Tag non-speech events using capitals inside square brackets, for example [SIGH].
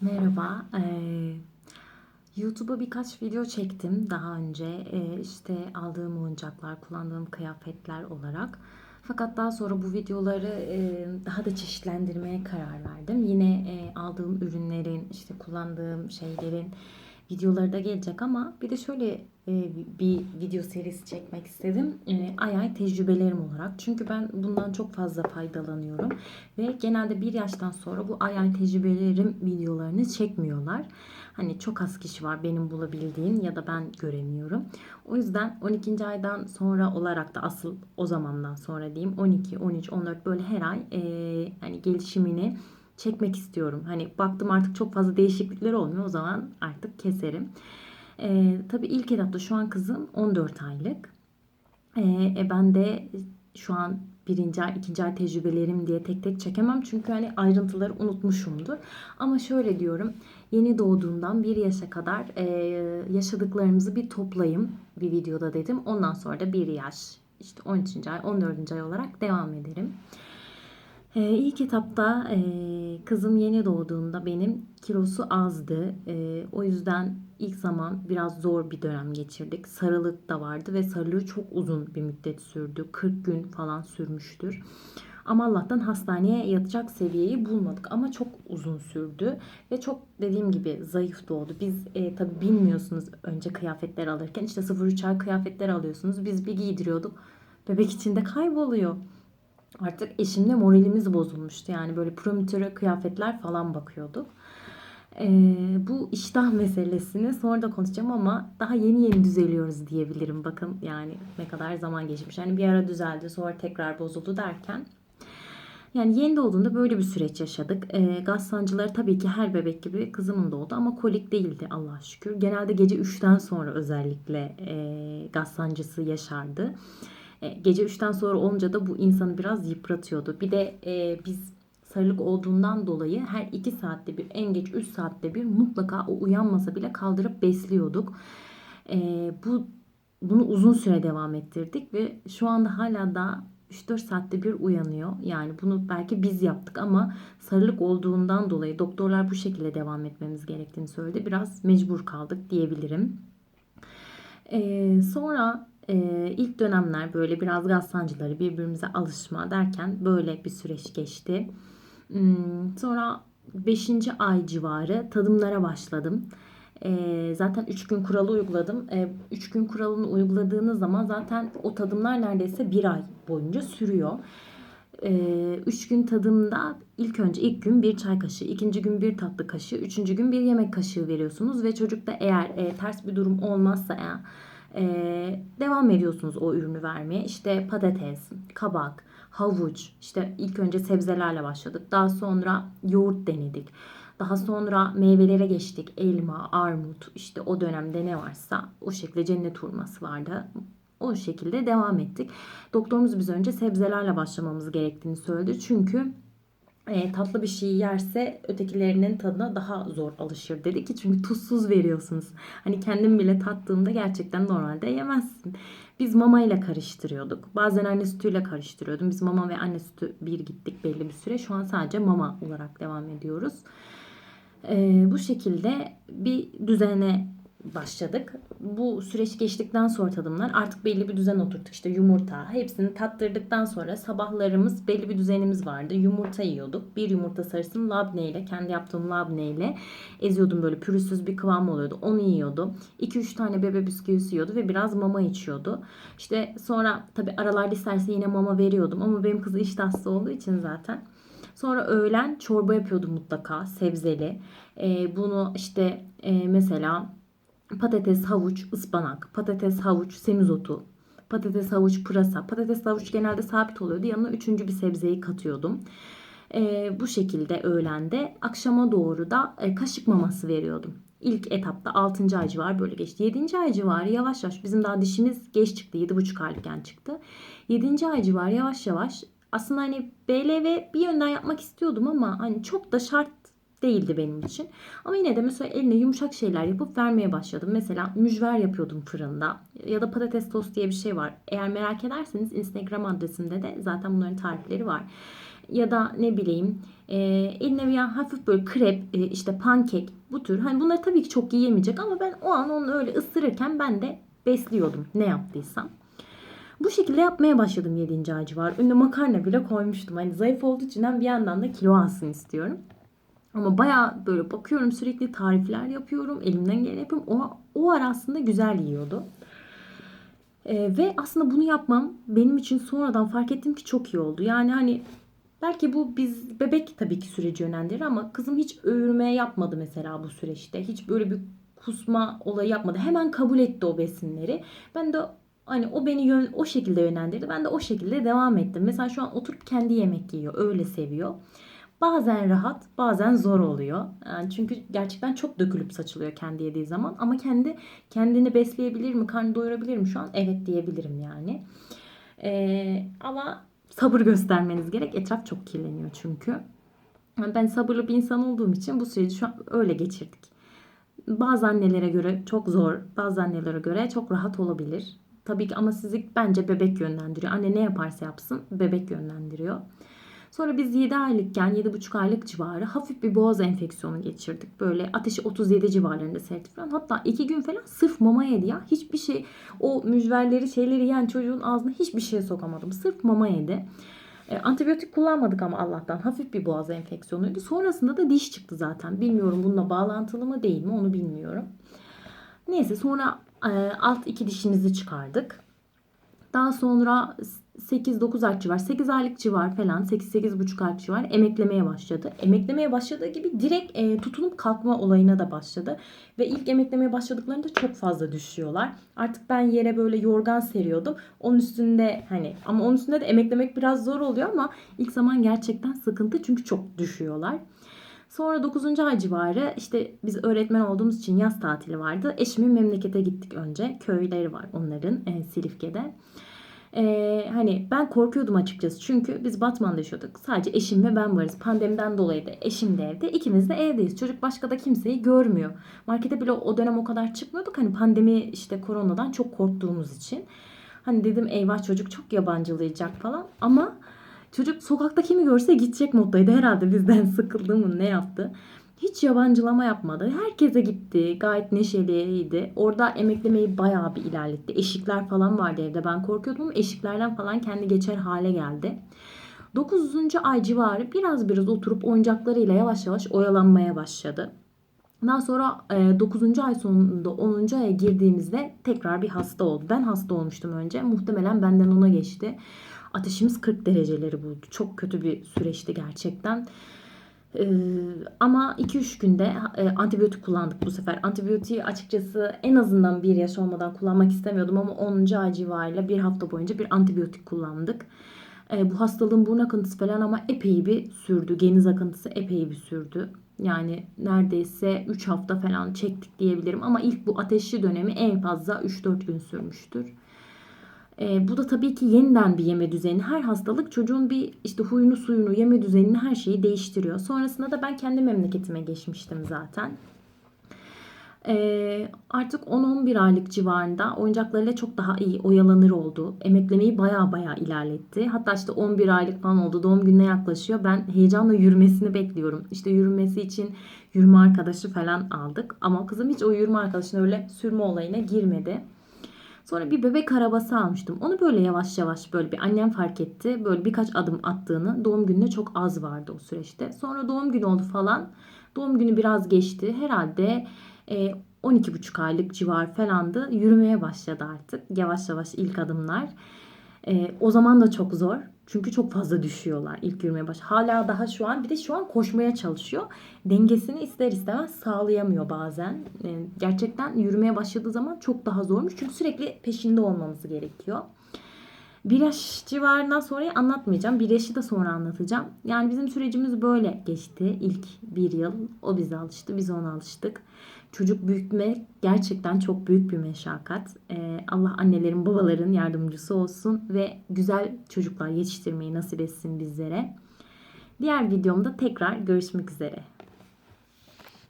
Merhaba. YouTube'a birkaç video çektim daha önce. Eee, işte aldığım oyuncaklar, kullandığım kıyafetler olarak. Fakat daha sonra bu videoları daha da çeşitlendirmeye karar verdim. Yine aldığım ürünlerin, işte kullandığım şeylerin videoları da gelecek ama bir de şöyle eee, bir video serisi çekmek istedim. Eee, ay ay tecrübelerim olarak. Çünkü ben bundan çok fazla faydalanıyorum. Ve genelde bir yaştan sonra bu ay ay tecrübelerim videolarını çekmiyorlar. Hani çok az kişi var benim bulabildiğim ya da ben göremiyorum. O yüzden 12. aydan sonra olarak da asıl o zamandan sonra diyeyim 12, 13, 14 böyle her ay eee, hani gelişimini çekmek istiyorum. Hani baktım artık çok fazla değişiklikler olmuyor o zaman artık keserim. Eee tabii ilk etapta şu an kızım 14 aylık. Ee, e, ben de şu an birinci ay, ikinci ay tecrübelerim diye tek tek çekemem. Çünkü hani ayrıntıları unutmuşumdur. Ama şöyle diyorum. Yeni doğduğundan bir yaşa kadar e, yaşadıklarımızı bir toplayayım bir videoda dedim. Ondan sonra da bir yaş, işte 13. ay, 14. ay olarak devam ederim. Ee, ilk etapta e, kızım yeni doğduğunda benim kilosu azdı. Ee, o yüzden ilk zaman biraz zor bir dönem geçirdik. Sarılık da vardı ve sarılığı çok uzun bir müddet sürdü. 40 gün falan sürmüştür. Ama Allah'tan hastaneye yatacak seviyeyi bulmadık ama çok uzun sürdü ve çok dediğim gibi zayıf doğdu. Biz e, tabii bilmiyorsunuz önce kıyafetler alırken işte 0-3 ay kıyafetler alıyorsunuz. Biz bir giydiriyorduk. Bebek içinde kayboluyor. Artık eşimle moralimiz bozulmuştu. Yani böyle promitöre kıyafetler falan bakıyorduk. Ee, bu iştah meselesini sonra da konuşacağım ama daha yeni yeni düzeliyoruz diyebilirim. Bakın yani ne kadar zaman geçmiş. Yani bir ara düzeldi sonra tekrar bozuldu derken. Yani yeni doğduğunda böyle bir süreç yaşadık. Ee, gaz sancıları tabii ki her bebek gibi kızımın da oldu ama kolik değildi Allah'a şükür. Genelde gece 3'ten sonra özellikle e, gaz sancısı yaşardı. E, gece 3'ten sonra olunca da bu insanı biraz yıpratıyordu. Bir de e, biz sarılık olduğundan dolayı her 2 saatte bir en geç 3 saatte bir mutlaka o uyanmasa bile kaldırıp besliyorduk. E, bu bunu uzun süre devam ettirdik ve şu anda hala da 3-4 saatte bir uyanıyor. Yani bunu belki biz yaptık ama sarılık olduğundan dolayı doktorlar bu şekilde devam etmemiz gerektiğini söyledi. Biraz mecbur kaldık diyebilirim. Ee, sonra e, ilk dönemler böyle biraz gaz sancıları birbirimize alışma derken böyle bir süreç geçti. Hmm, sonra 5. ay civarı tadımlara başladım. E, zaten 3 gün kuralı uyguladım. 3 gün kuralını uyguladığınız zaman zaten o tadımlar neredeyse bir ay boyunca sürüyor. 3 gün tadımda ilk önce ilk gün bir çay kaşığı, ikinci gün bir tatlı kaşığı, üçüncü gün bir yemek kaşığı veriyorsunuz ve çocukta eğer e, ters bir durum olmazsa eğer ee, devam ediyorsunuz o ürünü vermeye. İşte patates, kabak, havuç, işte ilk önce sebzelerle başladık. Daha sonra yoğurt denedik. Daha sonra meyvelere geçtik. Elma, armut, işte o dönemde ne varsa o şekilde cennet hurması vardı. O şekilde devam ettik. Doktorumuz biz önce sebzelerle başlamamız gerektiğini söyledi. Çünkü e, tatlı bir şey yerse ötekilerinin tadına daha zor alışır dedi ki çünkü tuzsuz veriyorsunuz. Hani kendim bile tattığımda gerçekten normalde yemezsin. Biz mama ile karıştırıyorduk. Bazen anne sütüyle karıştırıyordum. Biz mama ve anne sütü bir gittik belli bir süre. Şu an sadece mama olarak devam ediyoruz. E, bu şekilde bir düzene başladık. Bu süreç geçtikten sonra tadımlar artık belli bir düzen oturttuk. İşte yumurta hepsini tattırdıktan sonra sabahlarımız belli bir düzenimiz vardı. Yumurta yiyorduk. Bir yumurta sarısını labne ile kendi yaptığım labne ile eziyordum böyle pürüzsüz bir kıvam oluyordu. Onu yiyordu. 2-3 tane bebe bisküvisi yiyordu ve biraz mama içiyordu. İşte sonra tabi aralarda isterse yine mama veriyordum ama benim kızı iştahsız olduğu için zaten Sonra öğlen çorba yapıyordum mutlaka sebzeli. Ee, bunu işte e, mesela patates, havuç, ıspanak, patates, havuç, semizotu, patates, havuç, pırasa. Patates, havuç genelde sabit oluyordu. Yanına üçüncü bir sebzeyi katıyordum. Ee, bu şekilde öğlende akşama doğru da e, kaşık maması veriyordum. İlk etapta 6. ay civarı böyle geçti. 7. ay civarı yavaş yavaş bizim daha dişimiz geç çıktı. 7,5 aylıkken çıktı. 7. ay civarı yavaş yavaş aslında hani BLV bir yönden yapmak istiyordum ama hani çok da şart değildi benim için. Ama yine de mesela eline yumuşak şeyler yapıp vermeye başladım. Mesela mücver yapıyordum fırında ya da patates tost diye bir şey var. Eğer merak ederseniz Instagram adresimde de zaten bunların tarifleri var. ya da ne bileyim e, eline bir hafif böyle krep e, işte pankek bu tür hani bunları tabii ki çok yiyemeyecek ama ben o an onu öyle ısırırken ben de besliyordum ne yaptıysam. Bu şekilde yapmaya başladım 7. ay civarı. Önüne makarna bile koymuştum. Hani zayıf olduğu için bir yandan da kilo alsın istiyorum. Ama baya böyle bakıyorum sürekli tarifler yapıyorum. Elimden geleni yapıyorum. O, o ara aslında güzel yiyordu. Ee, ve aslında bunu yapmam benim için sonradan fark ettim ki çok iyi oldu. Yani hani belki bu biz bebek tabii ki süreci yönlendirir ama kızım hiç öğürme yapmadı mesela bu süreçte. Hiç böyle bir kusma olayı yapmadı. Hemen kabul etti o besinleri. Ben de hani o beni yön, o şekilde yönlendirdi. Ben de o şekilde devam ettim. Mesela şu an oturup kendi yemek yiyor. Öyle seviyor. Bazen rahat, bazen zor oluyor. Çünkü gerçekten çok dökülüp saçılıyor kendi yediği zaman. Ama kendi kendini besleyebilir mi, karnı doyurabilir mi şu an? Evet diyebilirim yani. Ee, ama sabır göstermeniz gerek. Etraf çok kirleniyor çünkü. Ben sabırlı bir insan olduğum için bu süreci şu an öyle geçirdik. Bazı annelere göre çok zor, bazı annelere göre çok rahat olabilir. Tabii ki ama sizi bence bebek yönlendiriyor. Anne ne yaparsa yapsın bebek yönlendiriyor. Sonra biz 7 aylıkken 7,5 aylık civarı hafif bir boğaz enfeksiyonu geçirdik. Böyle ateşi 37 civarlarında seyretti falan. Hatta 2 gün falan sırf mama yedi ya. Hiçbir şey o mücverleri şeyleri yiyen çocuğun ağzına hiçbir şey sokamadım. Sırf mama yedi. E, antibiyotik kullanmadık ama Allah'tan hafif bir boğaz enfeksiyonuydu. Sonrasında da diş çıktı zaten. Bilmiyorum bununla bağlantılı mı değil mi onu bilmiyorum. Neyse sonra e, alt iki dişimizi çıkardık. Daha sonra 8-9 aylık civar, 8 aylık civar falan, 8-8,5 aylık civar emeklemeye başladı. Emeklemeye başladığı gibi direkt e, tutunup kalkma olayına da başladı. Ve ilk emeklemeye başladıklarında çok fazla düşüyorlar. Artık ben yere böyle yorgan seriyordum. Onun üstünde hani ama onun üstünde de emeklemek biraz zor oluyor ama ilk zaman gerçekten sıkıntı çünkü çok düşüyorlar. Sonra 9. ay civarı işte biz öğretmen olduğumuz için yaz tatili vardı. Eşimin memlekete gittik önce. Köyleri var onların e, Silifke'de. Ee, hani ben korkuyordum açıkçası. Çünkü biz Batman'da yaşıyorduk. Sadece eşim ve ben varız. Pandemiden dolayı da eşim de evde. İkimiz de evdeyiz. Çocuk başka da kimseyi görmüyor. Markete bile o dönem o kadar çıkmıyorduk. Hani pandemi işte koronadan çok korktuğumuz için. Hani dedim eyvah çocuk çok yabancılayacak falan. Ama çocuk sokakta kimi görse gidecek moddaydı. Herhalde bizden [LAUGHS] sıkıldı mı ne yaptı. Hiç yabancılama yapmadı. Herkese gitti. Gayet neşeliydi. Orada emeklemeyi bayağı bir ilerletti. Eşikler falan vardı evde. Ben korkuyordum eşiklerden falan kendi geçer hale geldi. 9. ay civarı biraz biraz oturup oyuncaklarıyla yavaş yavaş oyalanmaya başladı. Daha sonra 9. ay sonunda 10. aya girdiğimizde tekrar bir hasta oldu. Ben hasta olmuştum önce. Muhtemelen benden ona geçti. Ateşimiz 40 dereceleri buldu. Çok kötü bir süreçti gerçekten. Ee, ama 2-3 günde e, antibiyotik kullandık bu sefer. Antibiyotiği açıkçası en azından bir yaş olmadan kullanmak istemiyordum ama 10. ay civarıyla bir hafta boyunca bir antibiyotik kullandık. E, bu hastalığın burun akıntısı falan ama epey bir sürdü. Geniz akıntısı epey bir sürdü. Yani neredeyse 3 hafta falan çektik diyebilirim. Ama ilk bu ateşli dönemi en fazla 3-4 gün sürmüştür. E, bu da tabii ki yeniden bir yeme düzeni. Her hastalık çocuğun bir işte huyunu suyunu yeme düzenini her şeyi değiştiriyor. Sonrasında da ben kendi memleketime geçmiştim zaten. E, artık 10-11 aylık civarında oyuncaklarıyla çok daha iyi oyalanır oldu. Emeklemeyi baya baya ilerletti. Hatta işte 11 aylık falan oldu. Doğum gününe yaklaşıyor. Ben heyecanla yürümesini bekliyorum. İşte yürümesi için yürüme arkadaşı falan aldık. Ama kızım hiç o yürüme arkadaşına öyle sürme olayına girmedi. Sonra bir bebek arabası almıştım. Onu böyle yavaş yavaş böyle bir annem fark etti. Böyle birkaç adım attığını. Doğum gününe çok az vardı o süreçte. Sonra doğum günü oldu falan. Doğum günü biraz geçti. Herhalde e, 12,5 aylık civar falandı. Yürümeye başladı artık. Yavaş yavaş ilk adımlar. E, o zaman da çok zor. Çünkü çok fazla düşüyorlar ilk yürümeye baş. Hala daha şu an bir de şu an koşmaya çalışıyor. Dengesini ister istemez sağlayamıyor bazen. Gerçekten yürümeye başladığı zaman çok daha zormuş. Çünkü sürekli peşinde olmamız gerekiyor. Bir yaş civarından sonrayı anlatmayacağım. Bir yaşı da sonra anlatacağım. Yani bizim sürecimiz böyle geçti. İlk bir yıl o bize alıştı. Biz ona alıştık. Çocuk büyütme gerçekten çok büyük bir meşakkat. Ee, Allah annelerin babaların yardımcısı olsun ve güzel çocuklar yetiştirmeyi nasip etsin bizlere. Diğer videomda tekrar görüşmek üzere.